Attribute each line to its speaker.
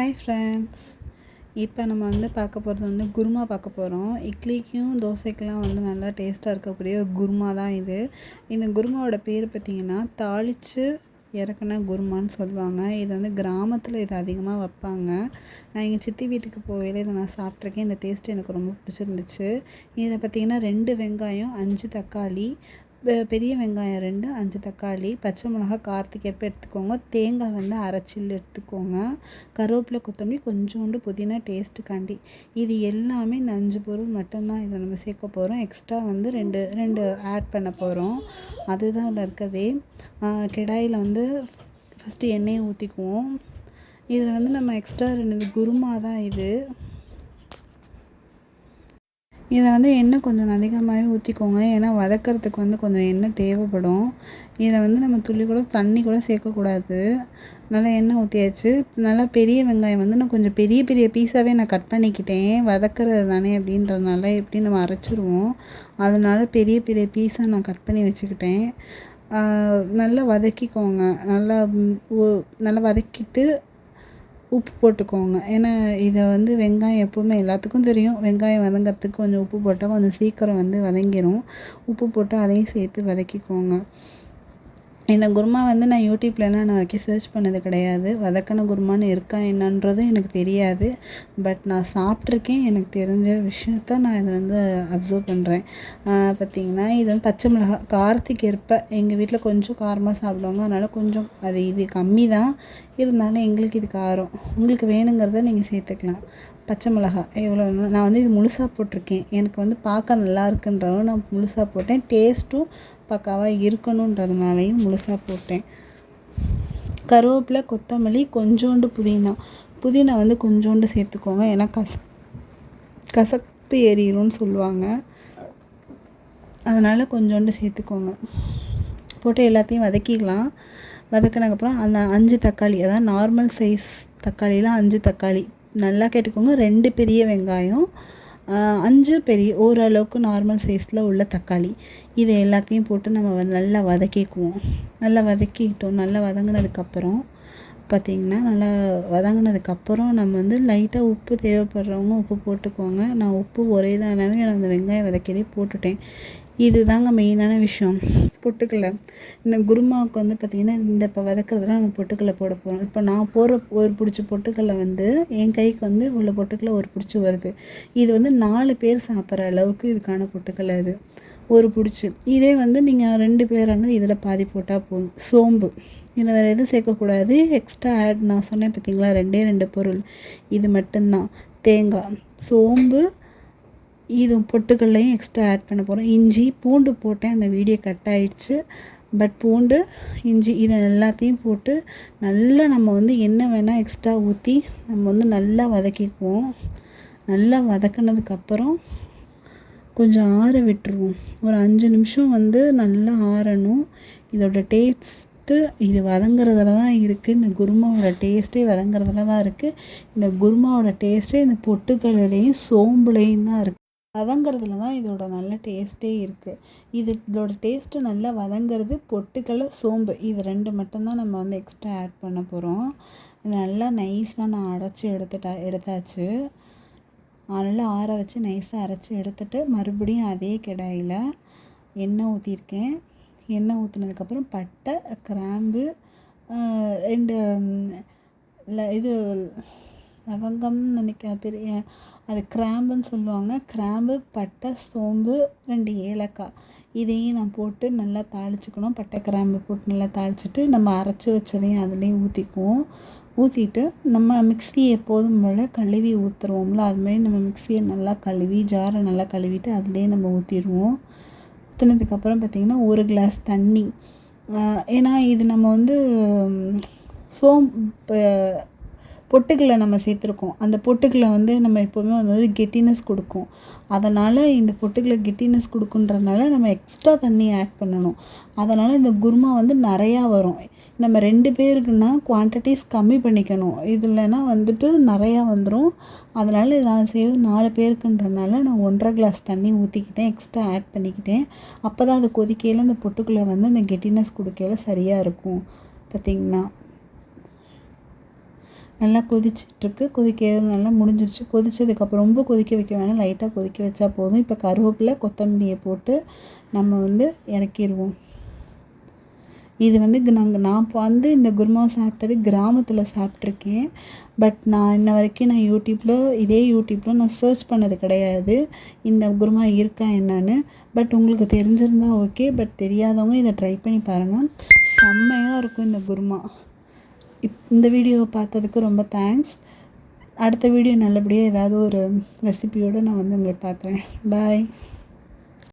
Speaker 1: Hi friends இப்போ நம்ம வந்து பார்க்க போகிறது வந்து குருமா பார்க்க போகிறோம் இட்லிக்கும் தோசைக்கெலாம் வந்து நல்லா டேஸ்ட்டாக இருக்கக்கூடிய குருமா தான் இது. இந்த குருமாவோட பேர் பார்த்திங்கன்னா தாளித்து இறக்குன குருமான்னு சொல்லுவாங்க. இது வந்து கிராமத்தில் இது அதிகமாக வைப்பாங்க. நான் எங்கள் சித்தி வீட்டுக்கு போகையில் இதை நான் சாப்பிட்ருக்கேன் இந்த டேஸ்ட் எனக்கு ரொம்ப பிடிச்சிருந்துச்சு. இதில் பார்த்திங்கன்னா ரெண்டு வெங்காயம் அஞ்சு தக்காளி பெரிய வெங்காயம் ரெண்டு அஞ்சு தக்காளி பச்சை மிளகா காரத்துக்கு எடுத்துக்கோங்க. தேங்காய் வந்து அரைச்சில் எடுத்துக்கோங்க. கருவேப்பிலை கொத்தமல்லி கொஞ்சோண்டு புதினா டேஸ்ட்டுக்காண்டி இது எல்லாமே இந்த அஞ்சு பொருள் மட்டும்தான் இதில் நம்ம சேர்க்க போகிறோம் எக்ஸ்ட்ரா வந்து ரெண்டு ரெண்டு ஆட் பண்ண போகிறோம் அதுதான் அதில் இருக்கதே கிடாயில் வந்து ஃபஸ்ட்டு எண்ணெயை ஊற்றிக்குவோம் இதில் வந்து நம்ம எக்ஸ்ட்ரா ரெண்டு குருமா தான் இது. இதை வந்து எண்ணெய் கொஞ்சம் அதிகமாகவே ஊற்றிக்கோங்க. ஏன்னா வதக்கிறதுக்கு வந்து கொஞ்சம் எண்ணெய் தேவைப்படும். இதில் வந்து நம்ம துளி கூட தண்ணி கூட சேர்க்கக்கூடாது. நல்லா எண்ணெய் ஊற்றியாச்சு நல்லா பெரிய வெங்காயம் வந்து நான் கொஞ்சம் பெரிய பெரிய பீஸாகவே நான் கட் பண்ணிக்கிட்டேன். வதக்கிறது தானே அப்படின்றதுனால எப்படி நம்ம அரைச்சிருவோம். அதனால பெரிய பெரிய பீஸாக நான் கட் பண்ணி வச்சுக்கிட்டேன். நல்லா வதக்கிக்கோங்க. நல்லா நல்லா வதக்கிட்டு உப்பு போட்டுக்கோங்க. ஏன்னா இதை வந்து வெங்காயம் எப்போவுமே எல்லாத்துக்கும் தெரியும். வெங்காயம் வதங்கிறதுக்கு கொஞ்சம் உப்பு போட்டால் கொஞ்சம் சீக்கிரம் வந்து வதங்கிடும் உப்பு போட்டு அதையும் சேர்த்து வதக்கிக்கோங்க. இந்த குருமா வந்து நான் யூடியூப்லலாம் நான் வரைக்கும் சர்ச் பண்ணது கிடையாது. வதக்கன குருமான்னு இருக்கா என்னன்றதும் எனக்கு தெரியாது. பட் நான் சாப்பிட்ருக்கேன் எனக்கு தெரிஞ்ச விஷயத்த நான் இதை வந்து அப்சர்வ் பண்ணுறேன் பார்த்திங்கன்னா இது வந்து பச்சை மிளகா காரத்துக்கு ஏற்ப எங்கள் வீட்டில் கொஞ்சம் காரமாக சாப்பிடுவாங்க. அதனால் கொஞ்சம் அது இது கம்மி தான் இருந்தாலும் எங்களுக்கு இது காரம். உங்களுக்கு வேணுங்கிறத நீங்கள் சேர்த்துக்கலாம். பச்சை மிளகா எவ்வளோ நான் வந்து இது முழுசாக போட்டிருக்கேன். எனக்கு வந்து பார்க்க நல்லா இருக்குன்றவும் நான் முழுசாக போட்டேன். டேஸ்ட்டும் பக்காவாக இருக்கணுன்றதுனாலையும் முழுசாக போட்டேன். கருவேப்பிலை கொத்தமல்லி கொஞ்சோண்டு புதினா. புதினா வந்து கொஞ்சோண்டு சேர்த்துக்கோங்க. ஏன்னா கச கசப்பு ஏறிடும்னு சொல்லுவாங்க. அதனால் கொஞ்சோண்டு சேர்த்துக்கோங்க. போட்டு எல்லாத்தையும் வதக்கிக்கலாம். வதக்கினதுக்கப்புறம் அந்த அஞ்சு தக்காளி அதாவது நார்மல் சைஸ் தக்காளியில் அஞ்சு தக்காளி. நல்லா கேட்டுக்கோங்க. ரெண்டு பெரிய வெங்காயம் அஞ்சு பெரிய ஓரளவுக்கு நார்மல் சைஸில் உள்ள தக்காளி. இது எல்லாத்தையும் போட்டு நம்ம நல்லா வதக்கிக்குவோம். நல்லா வதக்கிக்கிட்டோம் நல்லா வதங்கினதுக்கப்புறம் பார்த்திங்கன்னா நல்லா வதங்கினதுக்கப்புறம் நம்ம வந்து லைட்டாக உப்பு தேவைப்படுறவங்க உப்பு போட்டுக்கோங்க. நான் உப்பு ஒரே தானாவே அந்த வெங்காயம் வதக்கிலே போட்டுட்டேன். இது தாங்க மெயினான விஷயம். பொட்டுக்கல்லை இந்த குருமாவுக்கு வந்து பார்த்திங்கன்னா இந்த இப்போ வதக்கிறதுலாம் நம்ம பொட்டுக்கல்லை போட போகிறோம் இப்போ நான் போடுற ஒரு பிடிச்ச பொட்டுக்கல்லை வந்து என் கைக்கு வந்து உள்ள பொட்டுக்கல்லை ஒரு பிடிச்சி வருது. இது வந்து நாலு பேர் சாப்பிட்ற அளவுக்கு இதுக்கான பொட்டுக்கல்லை இது. ஒரு பிடிச்சி. இதே வந்து நீங்கள் ரெண்டு பேரானது இதில் பாதி போட்டால் போதும். சோம்பு. இதில் வேறு எதுவும் சேர்க்கக்கூடாது. எக்ஸ்ட்ரா ஆட் நான் சொன்னேன் பார்த்தீங்களா ரெண்டே ரெண்டு பொருள். இது மட்டும்தான். தேங்காய். சோம்பு இது பொட்டுக்கல்லையும் எக்ஸ்ட்ரா ஆட் பண்ண போகிறோம் இஞ்சி பூண்டு போட்டேன். அந்த வீடியோ கட் ஆகிடுச்சு பட் பூண்டு இஞ்சி இதை எல்லாத்தையும் போட்டு நல்லா நம்ம வந்து என்ன வேணால் எக்ஸ்ட்ரா ஊற்றி நம்ம வந்து நல்லா வதக்கிக்குவோம். நல்லா வதக்கினதுக்கப்புறம் கொஞ்சம் ஆற விட்டுருவோம். ஒரு அஞ்சு நிமிஷம் வந்து நல்லா ஆறணும். இதோட டேஸ்ட்டு இது வதங்குறதுல தான் இருக்குது இந்த குருமாவோட டேஸ்ட்டே வதங்குறதுல தான் இருக்குது இந்த குருமாவோட டேஸ்ட்டே இந்த பொட்டுக்கல்லையும் சோம்புலையும் தான் இருக்குது வதங்கிறதுல தான் இதோட நல்ல டேஸ்ட்டே இருக்குது இது இதோட டேஸ்ட்டு நல்லா வதங்கிறது பொட்டுக்கடல சோம்பு. இது ரெண்டு மட்டும்தான் நம்ம வந்து எக்ஸ்ட்ரா ஆட் பண்ண போகிறோம் இது நல்லா நைஸாக நான் அரைச்சி எடுத்துட்டா எடுத்தாச்சு. நல்லா ஆற வச்சு நைஸாக அரைச்சி எடுத்துட்டு மறுபடியும் அதே கடாயில் எண்ணெய் ஊற்றிருக்கேன் எண்ணெய் ஊற்றினதுக்கப்புறம் பட்டை கிராம்பு ரெண்டு இது லவங்கம்னு நினைக்கிறேன் பெரிய அது கிராம்புன்னு சொல்லுவாங்க. கிராம்பு பட்டை சோம்பு ரெண்டு ஏலக்காய். இதையும் நான் போட்டு நல்லா தாளிச்சுக்கணும். பட்டை கிராம்பு போட்டு நல்லா தாளிச்சிட்டு நம்ம அரைச்சி வச்சதையும் அதுலேயும் ஊற்றிக்குவோம் ஊற்றிட்டு நம்ம மிக்ஸி எப்போதும் போல் கழுவி ஊற்றுருவோம்ல அதுமாரி நம்ம மிக்ஸியை நல்லா கழுவி ஜாரை நல்லா கழுவிட்டு அதுலேயே நம்ம ஊற்றிடுவோம் ஊற்றுனதுக்கப்புறம் பார்த்திங்கன்னா ஒரு கிளாஸ் தண்ணி. ஏன்னா இது நம்ம வந்து சோம் பொட்டுக்களை நம்ம சேர்த்துருக்கோம். அந்த பொட்டுக்களை வந்து நம்ம எப்போவுமே வந்து கெட்டினஸ் கொடுக்கும். அதனால் இந்த பொட்டுக்களை கெட்டினஸ் கொடுக்குன்றதுனால நம்ம எக்ஸ்ட்ரா தண்ணி ஆட் பண்ணணும். அதனால் இந்த குருமா வந்து நிறையா வரும். நம்ம ரெண்டு பேருக்குன்னா குவான்டிட்டிஸ் கம்மி பண்ணிக்கணும். இது இல்லைன்னா வந்துட்டு நிறையா வந்துடும் அதனால் நான் செய்கிறது நாலு பேருக்குன்றனால நான் ஒன்றரை கிளாஸ் தண்ணி ஊற்றிக்கிட்டேன் எக்ஸ்ட்ரா ஆட் பண்ணிக்கிட்டேன். அப்போ தான் அது கொதிக்கையில் அந்த பொட்டுக்குள்ளே வந்து அந்த கெட்டினஸ் கொடுக்கையில் சரியாக இருக்கும். பார்த்திங்கன்னா நல்லா கொதிச்சிட்ருக்கு கொதிக்கிறது நல்லா முடிஞ்சிருச்சு. கொதித்ததுக்கப்புறம் ரொம்ப கொதிக்க வைக்க வேணாம். லைட்டாக கொதிக்க வச்சா போதும். இப்போ கருவேப்பிலை கொத்தமல்லியை போட்டு நம்ம வந்து இறக்கிடுவோம் இது வந்து நாங்கள் நான் இப்போ வந்து இந்த குருமா சாப்பிட்டது கிராமத்தில் சாப்பிட்ருக்கேன் பட் நான் இன்ன வரைக்கும் நான் யூடியூப்பில் இதே யூடியூப்பில் நான் சர்ச் பண்ணது கிடையாது. இந்த குருமா இருக்கா என்னன்னு. பட் உங்களுக்கு தெரிஞ்சிருந்தால் ஓகே பட் தெரியாதவங்க இதை ட்ரை பண்ணி பாருங்கள் செம்மையாக இருக்கும் இந்த குருமா. இப் இந்த வீடியோவை பார்த்ததுக்கு ரொம்ப தேங்க்ஸ் அடுத்த வீடியோ நல்லபடியாக ஏதாவது ஒரு ரெசிபியோடு நான் வந்து உங்களை பார்க்குறேன். பாய்